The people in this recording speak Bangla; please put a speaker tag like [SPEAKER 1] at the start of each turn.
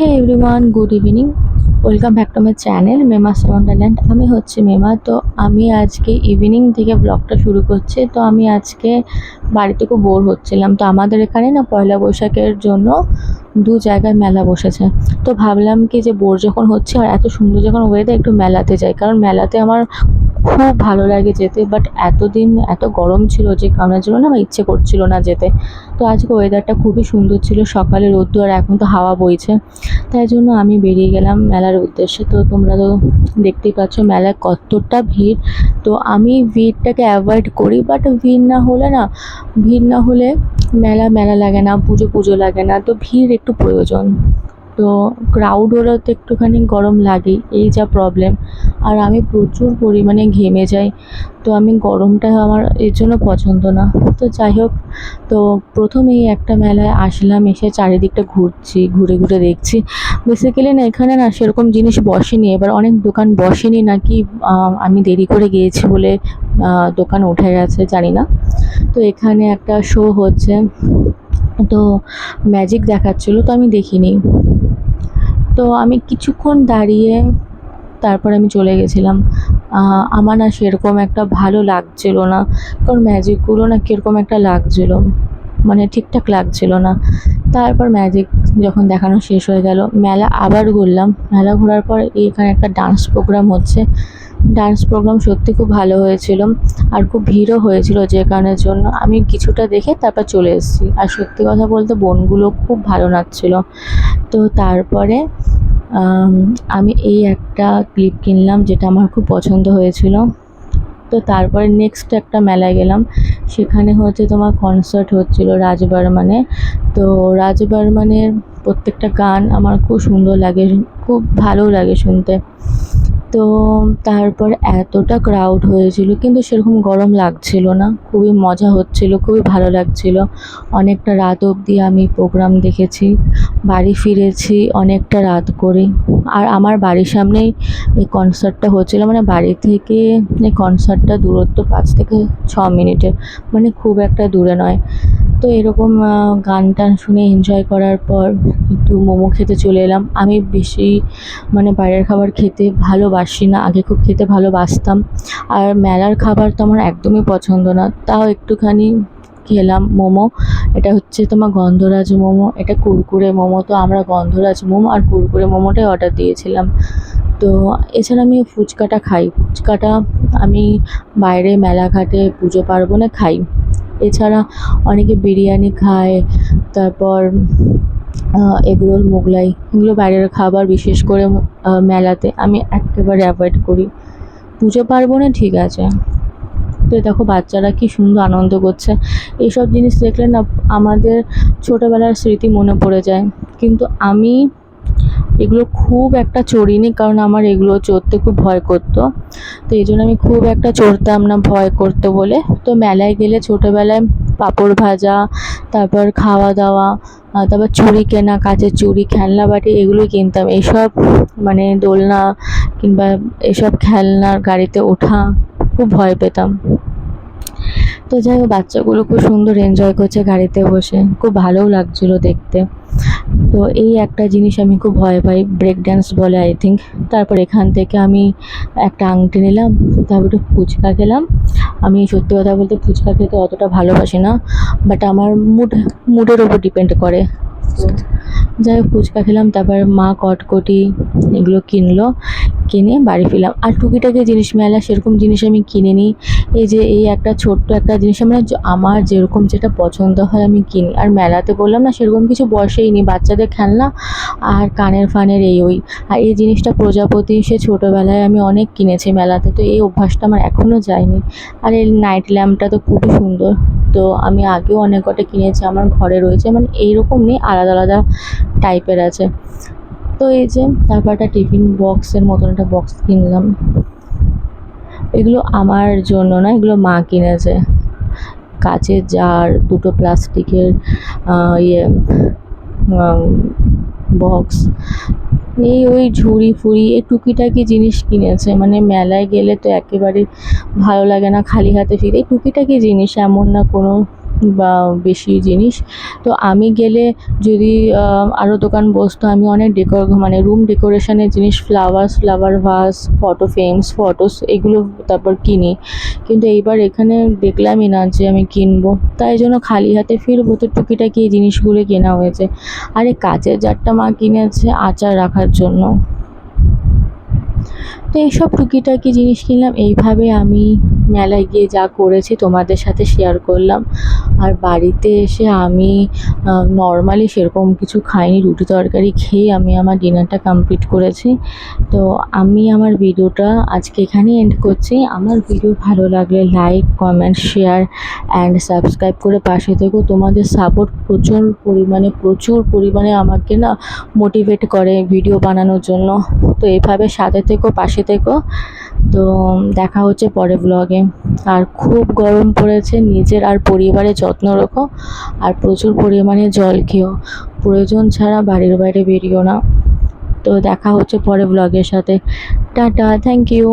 [SPEAKER 1] Hey everyone good evening welcome back to my channel Mema wonderland আমি হচ্ছে মেমা, তো আমি আজকে ইভিনিং থেকে ব্লগটা শুরু করছি। তো আমি আজকে বাড়িতে খুব বোর হচ্ছিলাম। তো আমাদের এখানে না পয়লা বৈশাখের জন্য দু জায়গায় মেলা বসেছে। তো ভাবলাম কি যে বোর যখন হচ্ছে আর এত সুন্দর যখন ওয়েদার একটু মেলাতে যাই। কারণ মেলাতে আমার খুব ভালো লাগে যেতে বাট এতদিন এত গরম ছিল যে কারণের জন্য না আমার ইচ্ছে করছিল না যেতে। তো আজকে ওয়েদারটা খুবই সুন্দর ছিল, সকালে রোদ্দু আর এখন তো হাওয়া বইছে। তাই জন্য আমি বেরিয়ে গেলাম মেলার উদ্দেশ্যে। তো তোমরা তো দেখতেই পাচ্ছ মেলায় কতটা ভিড়। তো আমি ভিড়টাকে অ্যাভয়েড করি বাট ভিড় না হলে না, ভিড় না হলে মেলা মেলা লাগে না, পুজো পুজো লাগে না। তো ভিড় একটু প্রয়োজন। তো ক্রাউড হলে তো একটুখানি গরম লাগেই, এই যা প্রবলেম আর আমি প্রচুর পরিমাণে ঘেমে যাই, তো আমি গরমটা আমার এর জন্য পছন্দ না। তো যাই হোক, তো প্রথমেই একটা মেলায় আসলাম, এসে চারিদিকটা ঘুরছি, ঘুরে ঘুরে দেখছি। বেসিক্যালি না, এখানে না সেরকম জিনিস বসেনি। এবার অনেক দোকান বসেনি নাকি আমি দেরি করে গিয়েছি বলে দোকান উঠে গেছে, জানি না। তো এখানে একটা শো হচ্ছে, তো ম্যাজিক দেখাচ্ছিলো, তো আমি দেখিনি। তো আমি কিছুক্ষণ দাঁড়িয়ে তারপর আমি চলে গেছিলাম। আমার না সেরকম একটা ভালো লাগছিল না, কারণ ম্যাজিকগুলো না কীরকম একটা লাগছিল মানে ঠিকঠাক লাগছিল না। তারপর ম্যাজিক যখন দেখানো শেষ হয়ে গেল, মেলা আবার ঘুরলাম। মেলা ঘোরার পর এখানে একটা ডান্স প্রোগ্রাম হচ্ছে। ডান্স প্রোগ্রাম সত্যি খুব ভালো হয়েছিল আর খুব ভিড়ও হয়েছিল যে কারণের জন্য। আমি কিছুটা দেখে তারপর চলে এসেছি। আর সত্যি কথা বলতে বোনগুলো খুব ভালো নাচছিল। তো তারপরে, আমি এই একটা ক্লিপ কিনলাম যেটা আমার খুব পছন্দ হয়েছিল। তো তারপরে নেক্সট একটা মেলায় গেলাম। সেখানে হচ্ছে তোমার কনসার্ট হচ্ছিল রাজ বর্মনে তো রাজ বর্মনের প্রত্যেকটা গান আমার খুব সুন্দর লাগে, খুব ভালো লাগে শুনতে। তো তারপর এতটা ক্রাউড হয়েছিল, কিন্তু সেরকম গরম লাগছিল না। খুবই মজা হচ্ছিল, খুবই ভালো লাগছিল। অনেকটা রাত অবধি আমি প্রোগ্রাম দেখেছি, বাড়ি ফিরেছি অনেকটা রাত করে। আর আমার বাড়ির সামনেই এই কনসার্টটা হচ্ছিল মানে বাড়ি থেকে এই কনসার্টটা দূরত্ব পাঁচ থেকে ছ মিনিটের মানে খুব একটা দূরে নয়। তো এরকম গান টান শুনে এনজয় করার পর একটু মোমো খেতে চলে এলাম। আমি বেশি মানে বাইরের খাবার খেতে ভালোবাসি না। আগে খুব খেতে ভালোবাসতাম। আর মেলার খাবার তো আমার একদমই পছন্দ না। তাও একটুখানি খেলাম মোমো। এটা হচ্ছে তোমার গন্ধরাজ মোমো। এটা কুরকুরে মোমো। তো আমরা গন্ধরাজ মোমো আর কুরকুরে মোমোটাই অর্ডার দিয়েছিলাম। তো এছাড়া আমি ফুচকাটা খাই। ফুচকাটা আমি বাইরে মেলাঘাটে পুজো পার্বণে খাই। এছাড়া অনেকে বিরিয়ানি খায়। তারপর এগরোল মোগলাই। এগুলো বাইরের খাবার বিশেষ করে মেলাতে আমি একেবারে অ্যাভয়েড করি। পুজো পার্বণে ঠিক আছে। তো দেখো বাচ্চারা কি সুন্দর আনন্দ করছে। এইসব জিনিস দেখলে না আমাদের ছোটোবেলার স্মৃতি মনে পড়ে যায়। কিন্তু আমি এগুলো খুব একটা চড়িনি, কারণ আমার এগুলো চড়তে খুব ভয় করতো। তো এই জন্য আমি খুব একটা চড়তাম না ভয় করতো বলে। তো মেলায় গেলে ছোটোবেলায় পাঁপড় ভাজা, তারপর খাওয়া দাওয়া তারপর চুড়ি কেনা, কাচের চুড়ি, খেলনা বাটি, এগুলোই কিনতাম। এইসব মানে দোলনা কিংবা এসব খেলনার গাড়িতে ওঠা খুব ভয় পেতাম। তো যাই হোক, বাচ্চাগুলো খুব সুন্দর এনজয় করছে গাড়িতে বসে। খুব ভালোও লাগছিল দেখতে। তো এই একটা জিনিস আমি খুব ভয় পাই ব্রেক ড্যান্স বলে আই থিঙ্ক তারপর এখান থেকে আমি একটা আংটি নিলাম, তারপর একটু ফুচকা খেলাম। আমি সত্যি কথা বলতে ফুচকা খেতে অতটা ভালোবাসি না বাট আমার মুড মুডের ওপর ডিপেন্ড করে। যাই হোক, ফুচকা খেলাম, তারপর মা কটকটি এগুলো কিনলো, কিনে বাড়ি ফিরলাম। আর টুকিটাকি জিনিস মেলা, সেরকম জিনিস আমি কিনে নিই এই যে, এই একটা ছোট্ট একটা জিনিস য- আমার যেরকম যেটা পছন্দ হয় আমি কিনি। আর মেলাতে বললাম না, সেরকম কিছু বসেই নি, বাচ্চাদের খেলনা আর কানের ফানের এই ওই। আর এই জিনিসটা প্রজাপতি, সে ছোটোবেলায় আমি অনেক কিনেছি মেলাতে, তো এই অভ্যাসটা আমার এখনও যায়নি। আর এই নাইট ল্যাম্পটা তো খুবই সুন্দর। তো আমি আগেও অনেক কটা কিনেছি, আমার ঘরে রয়েছে মানে এইরকম নেই, আলাদা আলাদা টাইপের আছে। তো এই যে, তারপর একটা টিফিন বক্সের মতন একটা বক্স কিনলাম। এগুলো আমার জন্য না, এগুলো মা কিনেছে। কাচের জার, দুটো প্লাস্টিকের ইয়ে বক্স এই ওই ঝুড়ি ফুড়ি এই টুকিটাকি জিনিস কিনেছে মানে মেলায় গেলে তো একেবারে ভালো লাগে না, খালি হাতে ফিরে। এই টুকিটাকি জিনিস এমন না কোনো বা বেশি জিনিস। তো আমি গেলে যদি আরও দোকান বসতো, আমি অনেক ডেকোর মানে রুম ডেকোরেশনের জিনিস flowers flower vase photo frames photos এগুলো তারপর কিনি। কিন্তু এইবার এখানে দেখলামই না যে আমি কিনবো। তাই জন্য খালি হাতে ফিরবো তো টুকিটাকি এই জিনিসগুলো কেনা হয়েছে। আর এই কাচের জারটা মা কিনেছে আচার রাখার জন্য। তো এইসব টুকিটাকি জিনিস কিনলাম। এইভাবে আমি মেলায় গিয়ে যা করেছি তোমাদের সাথে শেয়ার করলাম। আর বাড়িতে এসে আমি নর্মালি সেরকম কিছু খাইনি। রুটি তরকারি খেয়ে আমি আমার ডিনারটা কমপ্লিট করেছি। তো আমি আমার ভিডিওটা আজকে এখানেই এন্ড করছি। আমার ভিডিও ভালো লাগলে like comment share and subscribe করে পাশে থেকো। তোমাদের সাপোর্ট প্রচুর পরিমাণে প্রচুর পরিমাণে আমাকে না মোটিভেট করে ভিডিও বানানোর জন্য। তো এভাবে সাথে থেকো পাশে থেকো। তো দেখা হচ্ছে পরে ব্লগে আর খুব গরম পড়েছে, নিজের আর পরিবারের যত্ন রাখো। আর প্রচুর পরিমাণে জল খেও। প্রয়োজন ছাড়া বাড়ির বাইরে বেরিও না। তো দেখা হচ্ছে পরে ব্লগের সাথে। Tata thank you